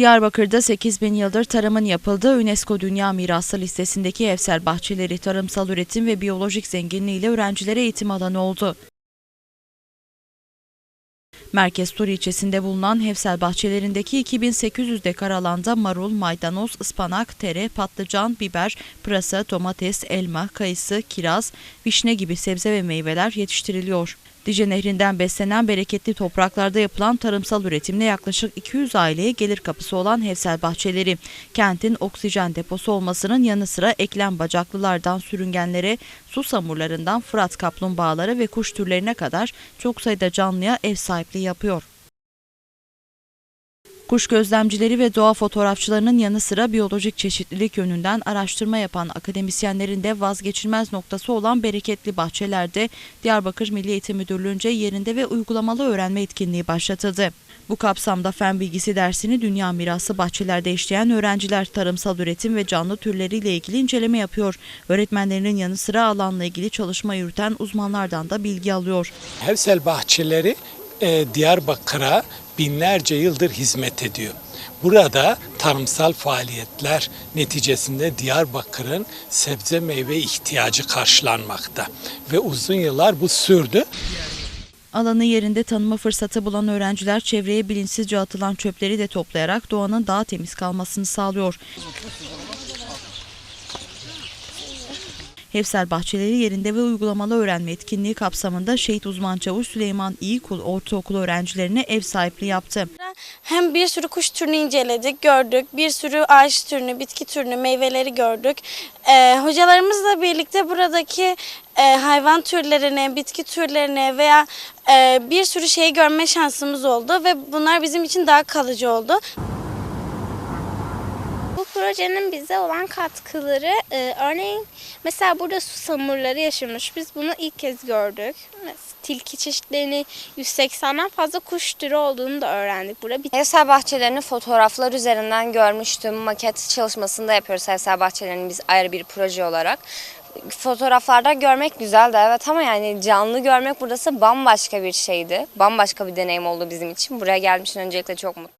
Diyarbakır'da 8 bin yıldır tarımın yapıldığı UNESCO Dünya Mirası listesindeki evsel bahçeleri tarımsal üretim ve biyolojik zenginliğiyle öğrencilere eğitim alanı oldu. Merkez Tur ilçesinde bulunan Hevsel bahçelerindeki 2800 dekar alanda marul, maydanoz, ıspanak, tere, patlıcan, biber, pırasa, domates, elma, kayısı, kiraz, vişne gibi sebze ve meyveler yetiştiriliyor. Dicle Nehri'nden beslenen bereketli topraklarda yapılan tarımsal üretimle yaklaşık 200 aileye gelir kapısı olan Hevsel bahçeleri, kentin oksijen deposu olmasının yanı sıra eklem bacaklılardan sürüngenlere, su samurlarından Fırat kaplumbağaları ve kuş türlerine kadar çok sayıda canlıya ev sahipliği yapıyor. Kuş gözlemcileri ve doğa fotoğrafçılarının yanı sıra biyolojik çeşitlilik yönünden araştırma yapan akademisyenlerin de vazgeçilmez noktası olan bereketli bahçelerde Diyarbakır Milli Eğitim Müdürlüğü'nce yerinde ve uygulamalı öğrenme etkinliği başlatıldı. Bu kapsamda fen bilgisi dersini dünya mirası bahçelerde işleyen öğrenciler tarımsal üretim ve canlı türleriyle ilgili inceleme yapıyor. Öğretmenlerinin yanı sıra alanla ilgili çalışma yürüten uzmanlardan da bilgi alıyor. Hevsel bahçeleri e, Diyarbakır'a binlerce yıldır hizmet ediyor. Burada tarımsal faaliyetler neticesinde Diyarbakır'ın sebze meyve ihtiyacı karşılanmakta ve uzun yıllar bu sürdü. Alanı yerinde tanıma fırsatı bulan öğrenciler çevreye bilinçsizce atılan çöpleri de toplayarak doğanın daha temiz kalmasını sağlıyor. Hevsel Bahçeleri yerinde ve uygulamalı öğrenme etkinliği kapsamında Şehit Uzman Çavuş Süleyman İyikul Ortaokulu öğrencilerine ev sahipliği yaptı. Hem bir sürü kuş türünü inceledik, gördük. Bir sürü ağaç türünü, bitki türünü, meyveleri gördük. Ee, hocalarımızla birlikte buradaki e, hayvan türlerini, bitki türlerini veya e, bir sürü şeyi görme şansımız oldu ve bunlar bizim için daha kalıcı oldu. Projenin bize olan katkıları e, örneğin mesela burada susamurları yaşamış. Biz bunu ilk kez gördük. Mes- Tilki çeşitlerini 180'den fazla kuş türü olduğunu da öğrendik burada. Bir Evsel bahçelerini fotoğraflar üzerinden görmüştüm. Maket çalışmasında yapıyoruz evsel bahçelerini biz ayrı bir proje olarak. Fotoğraflarda görmek güzeldi evet ama yani canlı görmek burası bambaşka bir şeydi. Bambaşka bir deneyim oldu bizim için. Buraya gelmişten öncelikle çok mutluyum.